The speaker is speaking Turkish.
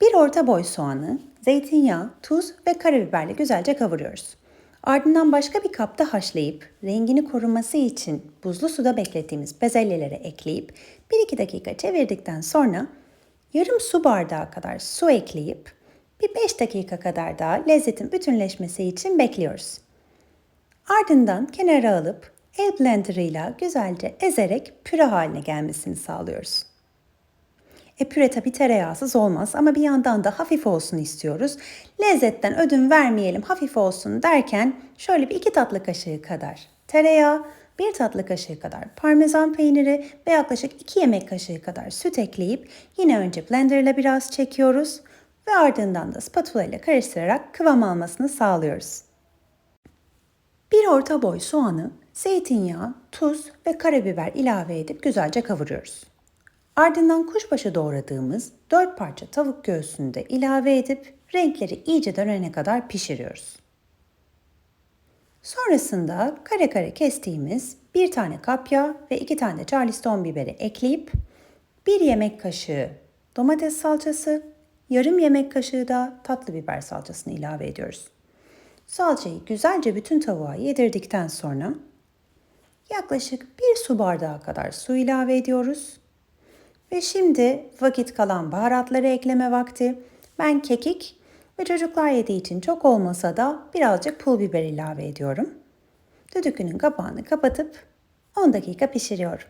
Bir orta boy soğanı, zeytinyağı, tuz ve karabiberle güzelce kavuruyoruz. Ardından başka bir kapta haşlayıp rengini koruması için buzlu suda beklettiğimiz bezelyeleri ekleyip 1-2 dakika çevirdikten sonra yarım su bardağı kadar su ekleyip bir 5 dakika kadar daha lezzetin bütünleşmesi için bekliyoruz. Ardından kenara alıp el blenderıyla güzelce ezerek püre haline gelmesini sağlıyoruz. E püre tabi tereyağsız olmaz ama bir yandan da hafif olsun istiyoruz. Lezzetten ödün vermeyelim hafif olsun derken şöyle bir iki tatlı kaşığı kadar tereyağı, bir tatlı kaşığı kadar parmesan peyniri ve yaklaşık 2 yemek kaşığı kadar süt ekleyip yine önce blender ile biraz çekiyoruz ve ardından da spatula ile karıştırarak kıvam almasını sağlıyoruz. Bir orta boy soğanı zeytinyağı, tuz ve karabiber ilave edip güzelce kavuruyoruz. Ardından kuşbaşı doğradığımız 4 parça tavuk göğsünü de ilave edip renkleri iyice dönene kadar pişiriyoruz. Sonrasında kare kare kestiğimiz bir tane kapya ve iki tane charleston biberi ekleyip bir yemek kaşığı domates salçası, yarım yemek kaşığı da tatlı biber salçasını ilave ediyoruz. Salçayı güzelce bütün tavuğa yedirdikten sonra yaklaşık bir su bardağı kadar su ilave ediyoruz. Ve şimdi vakit kalan baharatları ekleme vakti. Ben kekik ve çocuklar yediği için çok olmasa da birazcık pul biber ilave ediyorum. Düdüklünün kapağını kapatıp 10 dakika pişiriyorum.